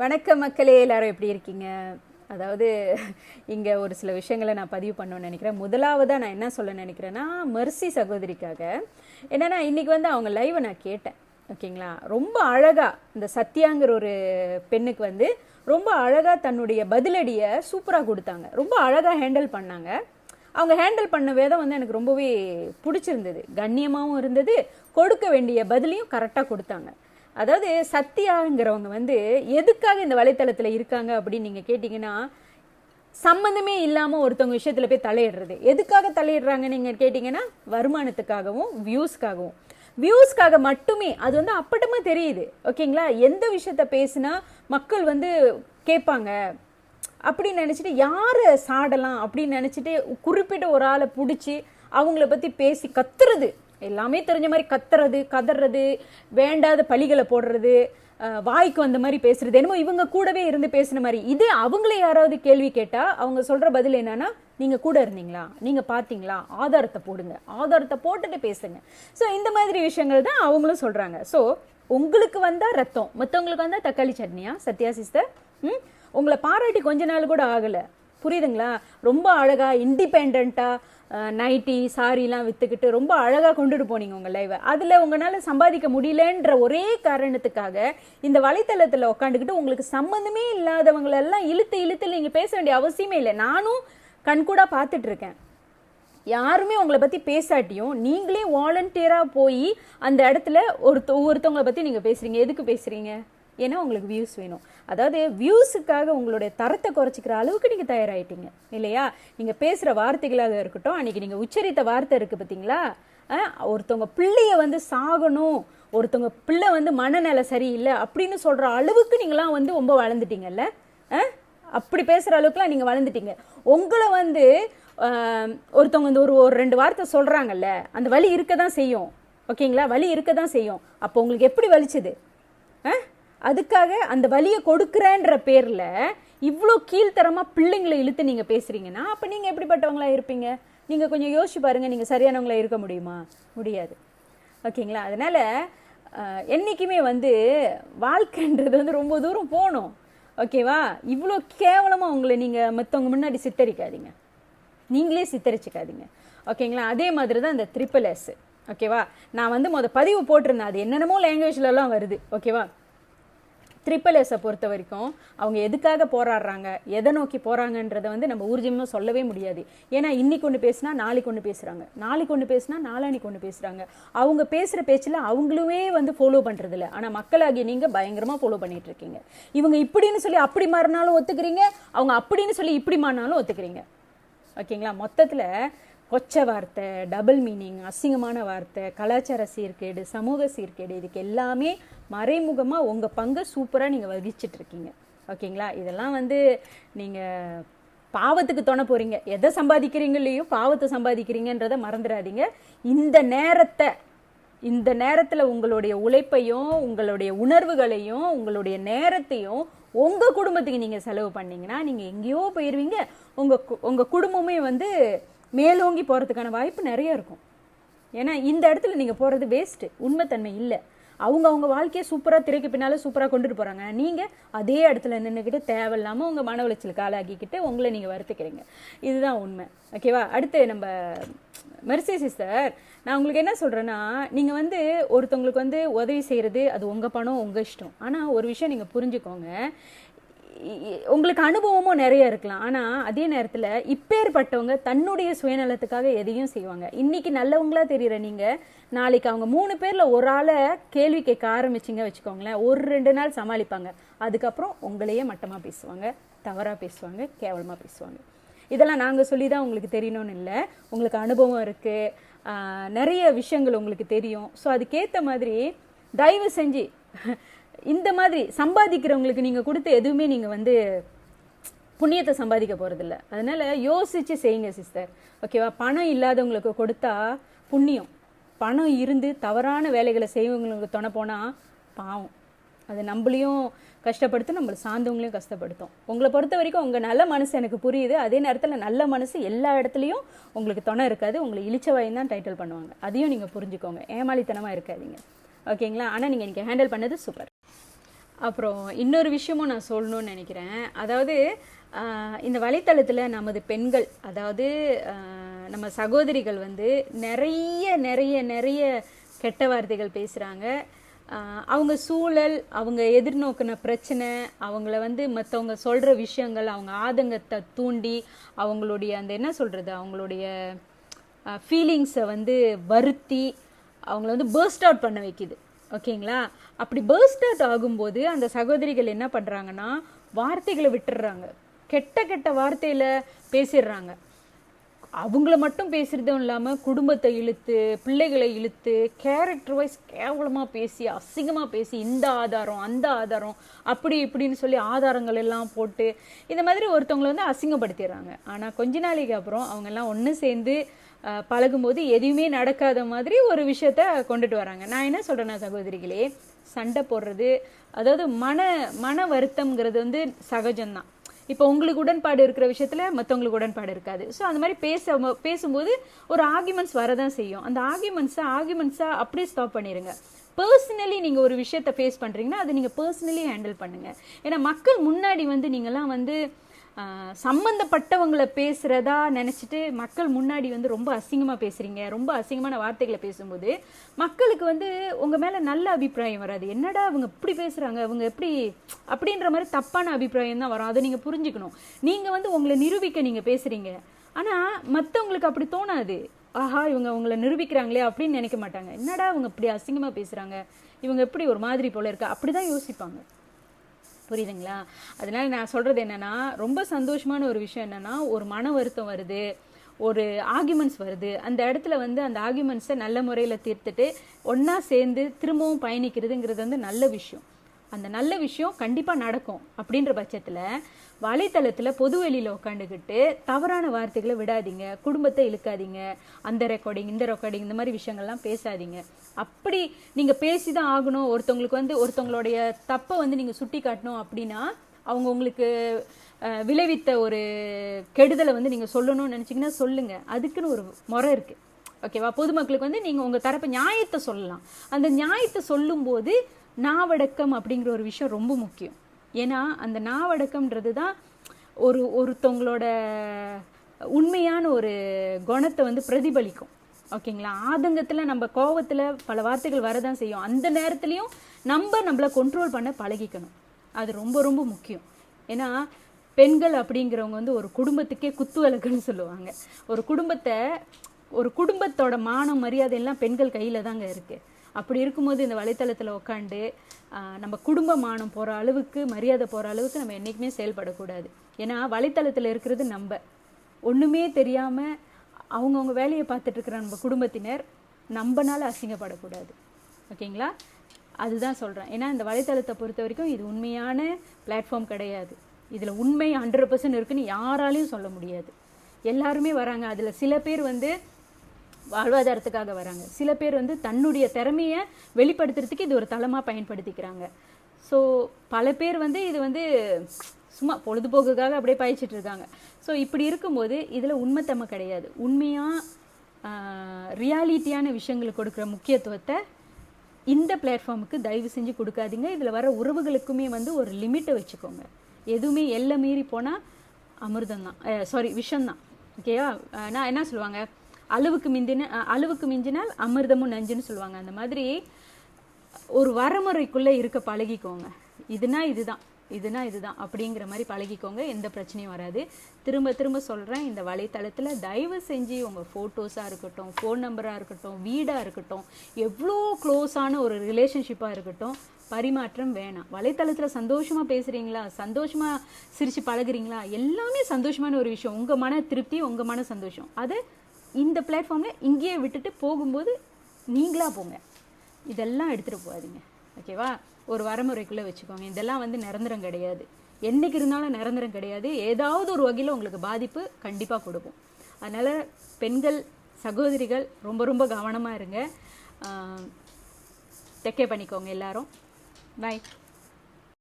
வணக்கம் மக்களே எல்லாரும் எப்படி இருக்கீங்க? அதாவது இங்கே ஒரு சில விஷயங்களை நான் பதிவு பண்ணணும்னு நினைக்கிறேன். முதலாவதாக நான் என்ன சொல்ல நினைக்கிறேன்னா மெர்சி சகோதரிக்காக என்னன்னா இன்னைக்கு வந்து அவங்க லைவை நான் கேட்டேன். ஓகேங்களா? ரொம்ப அழகாக இந்த சத்யாங்கிற ஒரு பெண்ணுக்கு வந்து ரொம்ப அழகாக தன்னுடைய பதிலடியை சூப்பராக கொடுத்தாங்க. ரொம்ப அழகாக ஹேண்டில் பண்ணாங்க. அவங்க ஹேண்டில் பண்ண விதம் வந்து எனக்கு ரொம்பவே பிடிச்சிருந்தது. கண்ணியமாகவும் இருந்தது. கொடுக்க வேண்டிய பதிலையும் கரெக்டாக கொடுத்தாங்க. அதாவது சத்யாங்கிறவங்க வந்து எதுக்காக இந்த வலைத்தளத்தில் இருக்காங்க அப்படின்னு நீங்கள் கேட்டிங்கன்னா சம்மந்தமே இல்லாமல் ஒருத்தவங்க விஷயத்தில் போய் தலையிடுறது. எதுக்காக தலையிடுறாங்க நீங்கள் கேட்டிங்கன்னா வருமானத்துக்காகவும் வியூஸ்க்காகவும் வியூஸ்க்காக மட்டுமே அது வந்து அப்பட்டமாக தெரியுது. ஓகேங்களா? எந்த விஷயத்த பேசுனா மக்கள் வந்து கேட்பாங்க. அப்படின்னு நினச்சிட்டு யாரை சாடலாம் அப்படின்னு நினச்சிட்டு குறிப்பிட்ட ஒரு ஆளை பிடிச்சி அவங்கள பற்றி பேசி கத்துறது எல்லாமே தெரிஞ்ச மாதிரி கத்துறது கதறது வேண்டாத பழிகளை போடுறது வாய்க்கு வந்த மாதிரி பேசுறது. என்னமோ இவங்க கூடவே இருந்து பேசுன மாதிரி. இது அவங்களே யாராவது கேள்வி கேட்டால் அவங்க சொல்கிற பதில் என்னன்னா நீங்கள் கூட இருந்தீங்களா? நீங்கள் பார்த்தீங்களா ஆதாரத்தை போடுங்க. ஆதாரத்தை போட்டுட்டு பேசுங்க. ஸோ இந்த மாதிரி விஷயங்கள் தான் அவங்களும் சொல்கிறாங்க ஸோ உங்களுக்கு வந்தால் ரத்தம் மற்றவங்களுக்கு வந்தால் தக்காளி சட்னியா? சத்யா சிஸ்டர் ம்? உங்களை பாராட்டி கொஞ்ச நாள் கூட ஆகலை. புரியுதுங்களா? ரொம்ப அழகாக இண்டிபெண்ட்டாக நைட்டி சாரிலாம் விற்றுக்கிட்டு ரொம்ப அழகாக கொண்டுட்டு போனீங்க உங்கள் லைவை அதில் உங்களால் சம்பாதிக்க முடியலன்ற ஒரே காரணத்துக்காக இந்த வலைத்தளத்தில் உட்காந்துக்கிட்டு உங்களுக்கு சம்மந்தமே இல்லாதவங்களெல்லாம் இழுத்து இழுத்து நீங்கள் பேச வேண்டிய அவசியமே இல்லை. நானும் கண்கூடாக பார்த்துட்டு இருக்கேன் யாருமே உங்களை பற்றி பேசாட்டியும் நீங்களே வாலண்டியராக போய் அந்த இடத்துல ஒருத்த ஒருத்தவங்களை பற்றி நீங்கள் பேசுகிறீங்க எதுக்கு பேசுகிறீங்க ஏன்னா உங்களுக்கு வியூஸ் வேணும். அதாவது வியூஸுக்காக உங்களுடைய தரத்தை குறைச்சிக்கிற அளவுக்கு நீங்கள் தயாராகிட்டீங்க இல்லையா? நீங்கள் பேசுகிற வார்த்தைகளாக இருக்கட்டும் அன்னைக்கு நீங்கள் உச்சரித்த வார்த்தை இருக்குது பார்த்தீங்களா ஒருத்தவங்க பிள்ளைய வந்து சாகணும் ஒருத்தவங்க பிள்ளை வந்து மனநிலை சரியில்லை அப்படின்னு சொல்கிற அளவுக்கு நீங்களாம் வந்து ரொம்ப வளர்ந்துட்டீங்கல்ல? அப்படி பேசுகிற அளவுக்குலாம் நீங்கள் வளர்ந்துட்டீங்க. உங்களை வந்து ஒருத்தவங்க வந்து ஒரு ஒரு ரெண்டு வார்த்தை சொல்கிறாங்கல்ல அந்த வலி இருக்க தான் செய்யும். ஓகேங்களா? வலி இருக்க தான் செய்யும். அப்போ உங்களுக்கு எப்படி வலிச்சது? ஆ அதுக்காக அந்த வலியை கொடுக்குறேன்ற பேரில் இவ்வளோ கீழ்த்தரமாக பிள்ளைங்களை இழுத்து நீங்கள் பேசுகிறீங்கன்னா அப்போ நீங்கள் எப்படிப்பட்டவங்களாக இருப்பீங்க? நீங்கள் கொஞ்சம் யோசிச்சு பாருங்கள் நீங்கள் சரியானவங்களாக இருக்க முடியுமா? முடியாது. ஓகேங்களா? அதனால் என்றைக்குமே வந்து வாழ்க்கைன்றது வந்து ரொம்ப தூரம் போகணும். ஓகேவா? இவ்வளோ கேவலமாக உங்களை நீங்கள் மற்றவங்க முன்னாடி சித்தரிக்காதீங்க. நீங்களே சித்தரிச்சுக்காதீங்க. ஓகேங்களா? அதே மாதிரி தான் இந்த ட்ரிபிள் எஸ் ஓகேவா? நான் வந்து மொதல் பதிவு போட்டிருந்தேன். அது என்னென்னமோ லாங்குவேஜ்லலாம் வருது. ஓகேவா? ட்ரிபிள் எஸ்ஸை பொறுத்த வரைக்கும் அவங்க எதுக்காக போராடுறாங்க எதை நோக்கி போகிறாங்கன்றதை வந்து நம்ம ஊர்ஜியமாக சொல்லவே முடியாது. ஏன்னா இன்னைக்கு ஒன்று பேசினா நாளைக்கு ஒன்று பேசுகிறாங்க நாளைக்கு ஒன்று பேசினா நாளானிக்கு ஒன்று பேசுகிறாங்க அவங்க பேசுகிற பேச்சில் அவங்களுமே வந்து ஃபாலோ பண்ணுறதில்ல ஆனால் மக்களாகி மக்களாகிய பயங்கரமாக ஃபாலோ பண்ணிகிட்ருக்கீங்க இருக்கீங்க இவங்க இப்படின்னு சொல்லி அப்படி மாறினாலும் ஒத்துக்கிறீங்க அவங்க அப்படின்னு சொல்லி இப்படி மாறினாலும் ஒத்துக்கிறீங்க. ஓகேங்களா? மொத்தத்தில் கொச்ச வார்த்தை டபுள் மீனிங் அசிங்கமான வார்த்தை கலாச்சார சீர்கேடு சமூக சீர்கேடு இதுக்கு எல்லாமே மறைமுகமாக உங்கள் பங்கை சூப்பராக நீங்கள் வகிச்சிட்ருக்கீங்க. ஓகேங்களா? இதெல்லாம் வந்து நீங்கள் பாவத்துக்கு துணை போகிறீங்க எதை சம்பாதிக்கிறீங்க இல்லையோ பாவத்தை சம்பாதிக்கிறீங்கன்றத மறந்துடாதீங்க. இந்த நேரத்தை இந்த நேரத்தில் உங்களுடைய உழைப்பையும் உங்களுடைய உணர்வுகளையும் உங்களுடைய நேரத்தையும் உங்கள் குடும்பத்துக்கு நீங்கள் செலவு பண்ணிங்கன்னா நீங்கள் எங்கேயோ போயிடுவீங்க உங்கள் கு- குடும்பமே வந்து மேலோங்கி போகிறதுக்கான வாய்ப்பு நிறைய இருக்கும். ஏன்னா இந்த இடத்துல நீங்கள் போகிறது வேஸ்ட்டு உண்மைத்தன்மை இல்லை. அவங்க அவங்க வாழ்க்கையை சூப்பராக திரைக்கு பின்னால சூப்பராக கொண்டுட்டு போகிறாங்க நீங்கள் அதே இடத்துல நின்றுக்கிட்டு தேவையில்லாமல் உங்கள் மன உளைச்சலுக்கு ஆளாக்கிக்கிட்டு உங்களை நீங்கள் வருத்திக்கிறீங்க. இதுதான் உண்மை. ஓகேவா அடுத்து நம்ம மெர்சி சிஸ்டர் நான் உங்களுக்கு என்ன சொல்கிறேன்னா நீங்கள் வந்து ஒருத்தவங்களுக்கு வந்து உதவி செய்கிறது அது உங்கள் பணம் உங்கள் இஷ்டம். ஆனால் ஒரு விஷயம் நீங்கள் புரிஞ்சுக்கோங்க. உங்களுக்கு அனுபவமும் நிறைய இருக்கலாம். ஆனால் அதே நேரத்தில் இப்பேற்பட்டவங்க தன்னுடைய சுயநலத்துக்காக எதையும் செய்வாங்க. இன்னைக்கு நல்லவங்களா தெரியற நீங்கள் நாளைக்கு அவங்க மூணு பேரில் ஒரு ஆளை கேள்வி கேட்க ஆரம்பிச்சிங்க வச்சுக்கோங்களேன் ஒரு ரெண்டு நாள் சமாளிப்பாங்க. அதுக்கப்புறம் உங்களையே மட்டமாக பேசுவாங்க தவறாக பேசுவாங்க கேவலமாக பேசுவாங்க. இதெல்லாம் நாங்கள் சொல்லி தான் உங்களுக்கு தெரியணும்னு இல்லை. உங்களுக்கு அனுபவம் இருக்குது நிறைய விஷயங்கள் உங்களுக்கு தெரியும். ஸோ அதுக்கேற்ற மாதிரி தயவு செஞ்சு இந்த மாதிரி சம்பாதிக்கிறவங்களுக்கு நீங்கள் கொடுத்த எதுவுமே நீங்கள் வந்து புண்ணியத்தை சம்பாதிக்க போகிறதில்ல அதனால் யோசித்து செய்யுங்க சிஸ்டர் ஓகேவா பணம் இல்லாதவங்களுக்கு கொடுத்தா புண்ணியம். பணம் இருந்து தவறான வேலைகளை செய்வங்களுக்கு துணை போனால் பாவம். அது நம்மளையும் கஷ்டப்படுத்தும் நம்மளை சார்ந்தவங்களையும் கஷ்டப்படுத்தும். உங்களை பொறுத்த வரைக்கும் உங்கள் நல்ல மனசு எனக்கு புரியுது. அதே நேரத்தில் நல்ல மனசு எல்லா இடத்துலையும் உங்களுக்கு துணை இருக்காது. உங்களை இழிச்சவாயும் தான் டைட்டில் பண்ணுவாங்க. அதையும் நீங்கள் புரிஞ்சுக்கோங்க. ஏமாளித்தனமாக இருக்காதீங்க. ஓகேங்களா? ஆனால் நீங்கள் எனக்கு ஹேண்டில் பண்ணது சூப்பர் அப்புறம் இன்னொரு விஷயமும் நான் சொல்லணும்னு நினைக்கிறேன். அதாவது இந்த வலைத்தளத்தில் நமது பெண்கள் அதாவது நம்ம சகோதரிகள் வந்து நிறைய நிறைய நிறைய கெட்ட வார்த்தைகள் பேசுகிறாங்க அவங்க சூழல் அவங்க எதிர்நோக்கின பிரச்சனை அவங்கள வந்து மற்றவங்க சொல்கிற விஷயங்கள் அவங்க ஆதங்கத்தை தூண்டி அவங்களுடைய அந்த என்ன சொல்கிறது அவங்களுடைய ஃபீலிங்ஸை வந்து வருத்தி அவங்கள வந்து பேர்ஸ்ட் அவுட் பண்ண வைக்குது. ஓகேங்களா? அப்படி பேர்ஸ்ட் அவுட் ஆகும்போது அந்த சகோதரிகள் என்ன பண்ணுறாங்கன்னா வார்த்தைகளை விட்டுடுறாங்க. கெட்ட கெட்ட வார்த்தையில் பேசிடுறாங்க. அவங்கள மட்டும் பேசுகிறதும் இல்லாமல் குடும்பத்தை இழுத்து பிள்ளைகளை இழுத்து கேரக்டர் வைஸ் கேவலமாக பேசி அசிங்கமாக பேசி இந்த ஆதாரம் அந்த ஆதாரம் அப்படி இப்படின்னு சொல்லி ஆதாரங்கள் எல்லாம் போட்டு இந்த மாதிரி ஒருத்தவங்களை வந்து அசிங்கப்படுத்திடுறாங்க. ஆனால் கொஞ்ச நாளைக்கு அப்புறம் அவங்கெல்லாம் ஒன்று சேர்ந்து பழகும்போது எதுவுமே நடக்காத மாதிரி ஒரு விஷயத்த கொண்டுட்டு வராங்க. நான் என்ன சொல்கிறேன்னா சகோதரிகளே சண்டை போடுறது அதாவது மன மன வருத்தம்ங்கிறது வந்து சகஜம்தான். இப்போ உங்களுக்கு உடன்பாடு இருக்கிற விஷயத்தில் மற்றவங்களுக்கு உடன்பாடு இருக்காது. ஸோ அந்த மாதிரி பேச பேசும்போது ஒரு ஆர்குமெண்ட்ஸ் வரதான் செய்யும். அந்த ஆர்குமெண்ட்ஸை ஆர்குமெண்ட்ஸாக அப்படியே ஸ்டாப் பண்ணிடுங்க பர்சனலி நீங்கள் ஒரு விஷயத்தை ஃபேஸ் பண்ணுறீங்கன்னா அதை நீங்கள் பர்சனலி ஹேண்டில் பண்ணுங்கள் ஏன்னா மக்கள் முன்னாடி வந்து நீங்களாம் வந்து சம்மந்தப்பட்டவங்களை பேசுகிறதா நினச்சிட்டு மக்கள் முன்னாடி வந்து ரொம்ப அசிங்கமாக பேசுறீங்க. ரொம்ப அசிங்கமான வார்த்தைகளை பேசும்போது மக்களுக்கு வந்து உங்கள் மேலே நல்ல அபிப்பிராயம் வராது. என்னடா அவங்க இப்படி பேசுகிறாங்க அவங்க எப்படி அப்படின்ற மாதிரி தப்பான அபிப்பிராயம் தான் வரும். அதை நீங்கள் புரிஞ்சுக்கணும். நீங்கள் வந்து உங்களை நிரூபிக்க நீங்கள் பேசுகிறீங்க ஆனால் மற்றவங்களுக்கு அப்படி தோணாது. ஆஹா இவங்க அவங்கள நிரூபிக்கிறாங்களே அப்படின்னு நினைக்க மாட்டாங்க. என்னடா இவங்க இப்படி அசிங்கமாக பேசுகிறாங்க இவங்க எப்படி ஒரு மாதிரி போல இருக்கா? அப்படி தான் யோசிப்பாங்க. புரியுதுங்களா? அதனால நான் சொல்கிறது என்னென்னா ரொம்ப சந்தோஷமான ஒரு விஷயம் என்னென்னா ஒரு மன வருத்தம் வருது ஒரு ஆர்குமெண்ட்ஸ் வருது. அந்த இடத்துல வந்து அந்த ஆர்குமெண்ட்ஸை நல்ல முறையில் தீர்த்துட்டு ஒன்றா சேர்ந்து திரும்பவும் பயணிக்கிறதுங்கிறது வந்து நல்ல விஷயம். அந்த நல்ல விஷயம் கண்டிப்பாக நடக்கும் அப்படின்ற பட்சத்தில் வலைத்தளத்தில் பொது வெளியில் உட்காந்துக்கிட்டு தவறான வார்த்தைகளை விடாதீங்க குடும்பத்தை இழுக்காதீங்க அந்த ரெக்கார்டிங் இந்த ரெக்கார்டிங் இந்த மாதிரி விஷயங்கள்லாம் பேசாதீங்க. அப்படி நீங்கள் பேசி தான் ஆகணும். ஒருத்தவங்களுக்கு வந்து ஒருத்தவங்களுடைய தப்பை வந்து நீங்கள் சுட்டி காட்டணும் அப்படின்னா அவங்க உங்களுக்கு விளைவித்த ஒரு கெடுதலை வந்து நீங்கள் சொல்லணும்னு நினச்சிங்கன்னா சொல்லுங்கள் அதுக்குன்னு ஒரு முறை இருக்குது ஓகேவா? பொதுமக்களுக்கு வந்து நீங்கள் உங்கள் தரப்பு நியாயத்தை சொல்லலாம். அந்த நியாயத்தை சொல்லும்போது நாவடக்கம் அப்படிங்கிற ஒரு விஷயம் ரொம்ப முக்கியம். ஏன்னா அந்த நாவடக்கம்ன்றது தான் ஒரு ஒருத்தவங்களோட உண்மையான ஒரு குணத்தை வந்து பிரதிபலிக்கும். ஓகேங்களா? ஆதங்கத்தில் நம்ம கோவத்தில் பல வார்த்தைகள் வரதான் செய்யும். அந்த நேரத்துலையும் நம்ம நம்மளை கண்ட்ரோல் பண்ண பழகிக்கணும். அது ரொம்ப ரொம்ப முக்கியம். ஏன்னா பெண்கள் அப்படிங்கிறவங்க வந்து ஒரு குடும்பத்துக்கே குத்து விளக்குன்னு சொல்லுவாங்க. ஒரு குடும்பத்தை ஒரு குடும்பத்தோட மானம் மரியாதையெல்லாம் பெண்கள் கையில் தாங்க இருக்குது அப்படி இருக்கும்போது இந்த வலைத்தளத்தில் உட்காந்து நம்ம குடும்பமானம் போகிற அளவுக்கு மரியாதை போகிற அளவுக்கு நம்ம என்றைக்குமே செயல்படக்கூடாது. ஏன்னா வலைத்தளத்தில் இருக்கிறது நம்ம. ஒன்றுமே தெரியாமல் அவங்கவுங்க வேலையை பார்த்துட்டு இருக்கிற நம்ம குடும்பத்தினர் நம்மனால அசிங்கப்படக்கூடாது. ஓகேங்களா? அதுதான் சொல்கிறேன் ஏன்னா இந்த வலைத்தளத்தை பொறுத்த வரைக்கும் இது உண்மையான பிளாட்ஃபார்ம் கிடையாது. இதில் உண்மை ஹண்ட்ரட் பர்சன்ட் இருக்குன்னு யாராலையும் சொல்ல முடியாது. எல்லாருமே வராங்க. அதில் சில பேர் வந்து வாழ்வாதாரத்துக்காக வராங்க. சில பேர் வந்து தன்னுடைய திறமையை வெளிப்படுத்துறதுக்கு இது ஒரு தளமாக பயன்படுத்திக்கிறாங்க. ஸோ பல பேர் வந்து இது வந்து சும்மா பொழுதுபோக்குக்காக அப்படியே பாய்ச்சிட்டு இருக்காங்க. ஸோ இப்படி இருக்கும்போது இதில் உண்மைத்தன்மை கிடையாது. உண்மையாக ரியாலிட்டியான விஷயங்களுக்கு கொடுக்குற முக்கியத்துவத்தை இந்த பிளாட்ஃபார்முக்கு தயவு செஞ்சு கொடுக்காதீங்க. இதில் வர உறவுகளுக்குமே வந்து ஒரு லிமிட்டை வச்சுக்கோங்க. எதுவுமே எல்லை மீறி போனால் அமிர்தம் தான் சாரி விஷம்தான். ஓகேவா நான் என்ன சொல்லுவாங்க? அளவுக்கு மிந்தின அளவுக்கு மிஞ்சினால் அமிர்தமும் நஞ்சுன்னு சொல்லுவாங்க. அந்த மாதிரி ஒரு வரமுறைக்குள்ளே இருக்க பழகிக்கோங்க. இதுனா இதுதான் இதுனா இதுதான் அப்படிங்கிற மாதிரி பழகிக்கோங்க. எந்த பிரச்சனையும் வராது. திரும்ப திரும்ப சொல்கிறேன் இந்த வலைத்தளத்தில் தயவு செஞ்சு உங்கள் ஃபோட்டோஸாக இருக்கட்டும் ஃபோன் நம்பராக இருக்கட்டும் வீடாக இருக்கட்டும் எவ்வளோ க்ளோஸான ஒரு ரிலேஷன்ஷிப்பாக இருக்கட்டும் பரிமாற்றம் வேணாம். வலைத்தளத்தில் சந்தோஷமாக பேசுகிறீங்களா சந்தோஷமாக சிரித்து பழகுறீங்களா? எல்லாமே சந்தோஷமான ஒரு விஷயம். உங்கள் மன திருப்தி உங்கள் மன சந்தோஷம். அதை இந்த பிளாட்ஃபார்மில் இங்கேயே விட்டுட்டு போகும்போது நீங்களாக போங்க. இதெல்லாம் எடுத்துகிட்டு போகாதீங்க. ஓகேவா ஒரு வரமுறைக்குள்ளே வச்சுக்கோங்க. இதெல்லாம் வந்து நிரந்தரம் கிடையாது. என்றைக்கு இருந்தாலும் நிரந்தரம் கிடையாது. ஏதாவது ஒரு வகையில் உங்களுக்கு பாதிப்பு கண்டிப்பாக கொடுக்கும். அதனால் பெண்கள் சகோதரிகள் ரொம்ப ரொம்ப கவனமாக இருங்க. டெக்கே பண்ணிக்கோங்க எல்லாரும். பாய்